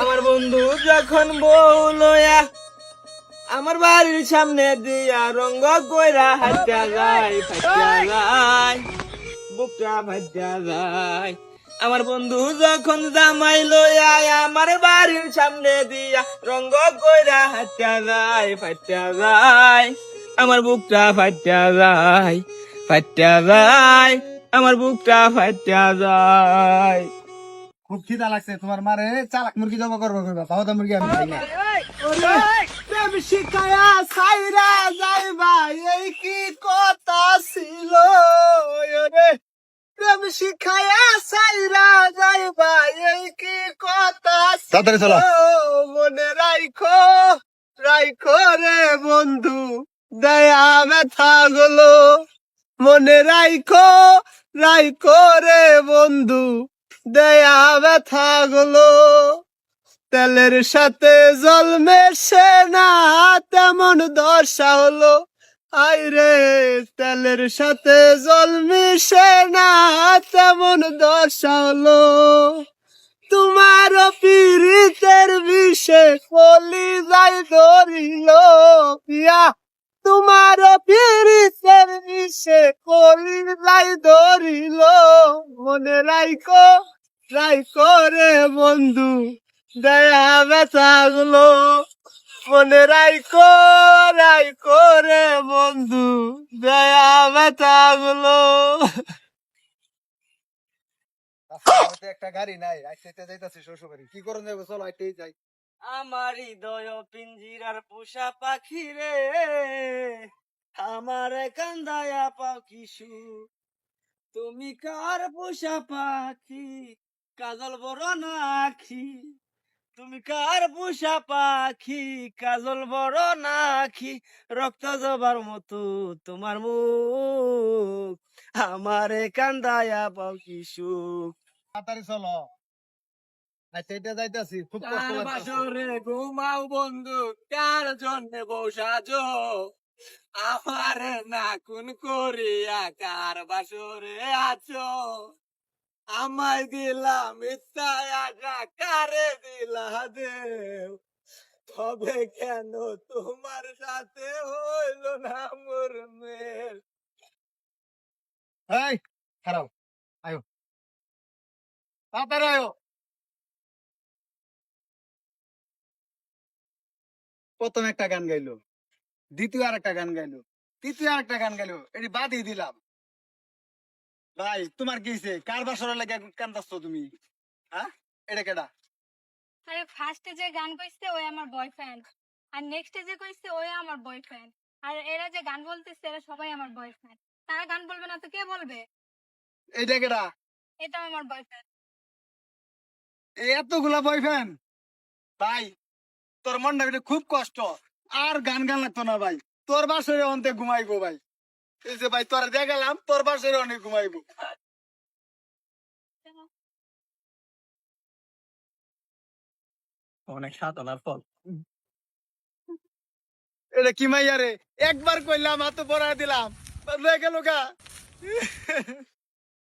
আমার বন্ধু যখন বউ লয়া, আমার বাড়ির সামনে দিয়া রঙ্গ কইরা হাইটা যায় ফাইটা বুকটা ফাইটা যায়। আমার বন্ধু যখন জামাই লয়া, আমার বাড়ির সামনে দিয়া রঙ্গ কইরা হাইটা যায় ফাইটা যায়। আমার বুকটা ফাইটা যায় ফাইটা যায়। আমার বুকটা ফাইটা যায়। খুব খিদা লাগছে তোমার মারে। চালাক মুরগি জমা করব করবা পাওদা মুরগি আমি খাই না। প্রেম শিখায়া সাইরা যাইবা এই কি কথা ছিল? রে প্রেম শিখায়া সাইরা যাইবা এই কি কথা তাড়াতাড়ি চলো। মনে রাইখো রাইখো রে বন্ধু দয়া ব্যথা গুলো। মনে রাইখো রাইখো রে বন্ধু দয়া ব্যথা গুলো। তেলের সাথে জল মেশে না, তেমন দশা হলো। আই রে তেলের সাথে জল মিশে না, তেমন দশা হলো। তোমার পীড়িতের বিষে কলি যাই ধরিল তোমার পীড়িতের বিষে কলি যাই ধরিল, মনে রাইকো রাইকো করে বন্ধু দয়া ব্যথা গুলো। মনে রাইকো রাইকো রে বন্ধু দয়া ব্যথা গুলো। একটা গাড়ি নাই আইতে যাইতাছি শ্বশুর বাড়ি কি করুন যাব চলো আইতেই যাই। আমার হৃদয় পিঞ্জিরার পোষা পাখি রে আমার কান্দায়া পাখি সু। তুমি কার পোষা পাখি? কাজল বড় নাখি তুমি কার পোষা পাখি? কাজল বড় নাখি রক্ত জবার মতো তোমার মুখ আমারে কান্দায়া পাখি সুখ? তাড়াতাড়ি চলো। আইতে যাইতাছি খুব কষ্ট বাসরে ঘুমাও বন্ধু কার জন্য বসাজো আমার না কোন করিয়া কার বাসরে আছো? আমায় দিলাম মিথ্যা কারে দিলা দেও তবে কেন তোমার সাথে হইল না মোর মেল? এই খারাপ আয়ো। তাড়াতাড়ি আয়ো। প্রথম একটা গান গাইলো, দ্বিতীয় আর একটা গান গাইলো, তৃতীয় আর একটা গান গাইলো, এটি বাদই দিলাম। ভাই তোমার কি হইছে? কার বাসর লাগে কান্দাচ্ছ তুমি? হ্যাঁ? এটা কেডা? আরে ফার্স্টে যে গান কইছে ওই আমার বয়ফ্রেন্ড আর নেক্সটে যে কইছে ওই আমার বয়ফ্রেন্ড আর এরা যে গান বলতেছে এরা সবাই আমার বয়ফ্রেন্ড তারা গান বলবে না তো কে বলবে? এটা কেডা? এটা আমার বয়ফ্রেন্ড এতগুলা বয়ফ্রেন্ড ভাই তোর মনটা খুব কষ্ট। আর গান গান লাগতো না ভাই। তোর বাসরে অন্তে ঘুমাইবো ভাই। এই যে ভাই তোর দেখালাম তোর অনেক ঘুমাইবো। অনেক সাধনার ফল। এটা কি মাইয়া রে? একবার কইলাম হাতে পড়া দিলাম। লয়ে গেল গা।